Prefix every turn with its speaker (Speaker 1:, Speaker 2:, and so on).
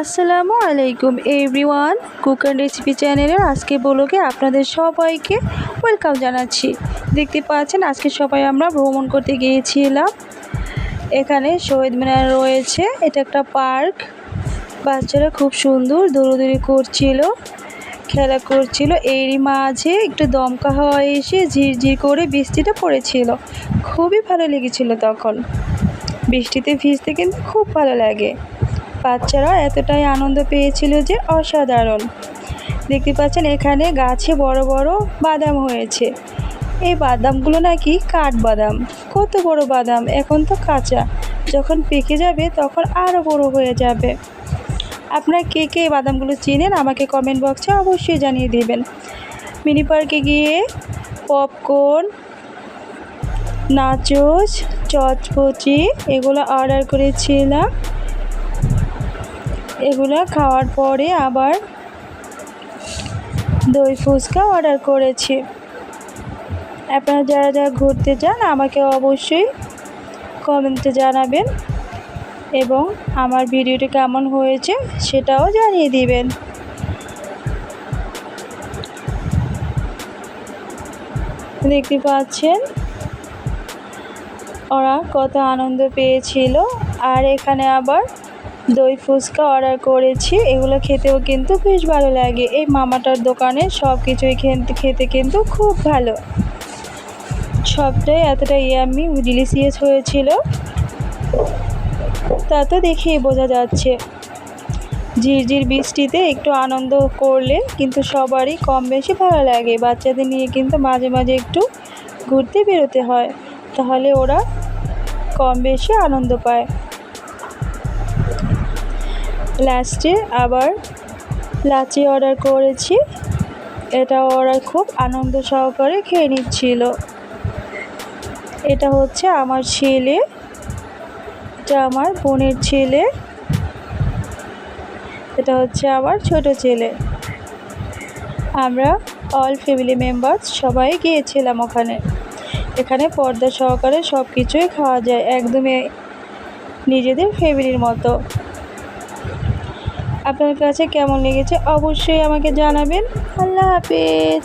Speaker 1: আসসালামু আলাইকুম everyone, cook and recipe চ্যানেলের আজকে বলোকে আপনাদের সবাইকে ওয়েলকাম জানাচ্ছি। দেখতে পাচ্ছেন, আজকে সবাই আমরা ভ্রমণ করতে গিয়েছিলাম। এখানে শহীদ মিনার রয়েছে, এটা একটা পার্ক। বাচ্চারা খুব সুন্দর দৌড়দৌড়ি করছিল, খেলা করছিল। এরই মাঝে একটু দমকা হাওয়া এসে ঝিরঝির করে বৃষ্টিটা পড়েছিল। খুবই ভালো লেগেছিল তখন। বৃষ্টিতে ভিজতে কিন্তু খুব ভালো লাগে। বাচ্চারা এতটাই আনন্দ পেয়েছিল যে অসাধারণ। দেখতে পাচ্ছেন এখানে গাছে বড় বড় বাদাম হয়েছে। এই বাদামগুলো নাকি কাঠ বাদাম। কত বড় বাদাম, এখন তো কাঁচা। যখন পেকে যাবে তখন আরও বড় হয়ে যাবে। আপনারা কে কে বাদামগুলো চিনেন আমাকে কমেন্ট বক্সে অবশ্যই জানিয়ে দেবেন। মিনি পার্কে গিয়ে পপকর্ন, নাচোস চচপচি এগুলো অর্ডার করেছিলাম। এগুলো খাওয়ার পরে আবার দই ফুচকা অর্ডার করেছি। আপনারা যারা যারা ঘুরতে যান, আমাকে অবশ্যই কমেন্টে জানাবেন এবং আমার ভিডিওটি কেমন হয়েছে সেটাও জানিয়ে দিবেন। দেখতে পাচ্ছেন, ওরা কত আনন্দ পেয়েছিল। আর এখানে আবার দই ফুচকা অর্ডার করেছি, এগুলো খেতেও কিন্তু বেশ ভালো লাগে। এই মামাটার দোকানে সব কিছুই খেতে কিন্তু খুব ভালো। সবটাই এতটা ইয়ামি ডিলিশিয়াস হয়েছিল। তা তো দেখেই বোঝা যাচ্ছে। ঝিরঝির বৃষ্টিতে একটু আনন্দ করলে কিন্তু সবারই কম বেশি ভালো লাগে। বাচ্চাদের নিয়ে কিন্তু মাঝে মাঝে একটু ঘুরতে বেরোতে হয়। তাহলে ওরা কম বেশি আনন্দ পায়। লাস্টে আবার লাচি অর্ডার করেছি। এটা ওরা খুব আনন্দ সহকারে খেয়ে নিচ্ছিল। এটা হচ্ছে আমার ছেলে। এটা আমার বোনের ছেলে। এটা হচ্ছে আমার ছোট ছেলে। আমরা অল ফ্যামিলি মেম্বার্স সবাই গিয়েছিলাম ওখানে। এখানে পর্দা সহকারে সব কিছুই খাওয়া যায়, একদমই নিজেদের ফ্যামিলির মতো। আপনার কাছে কেমন লেগেছে অবশ্যই আমাকে জানাবেন। আল্লাহ হাফেজ।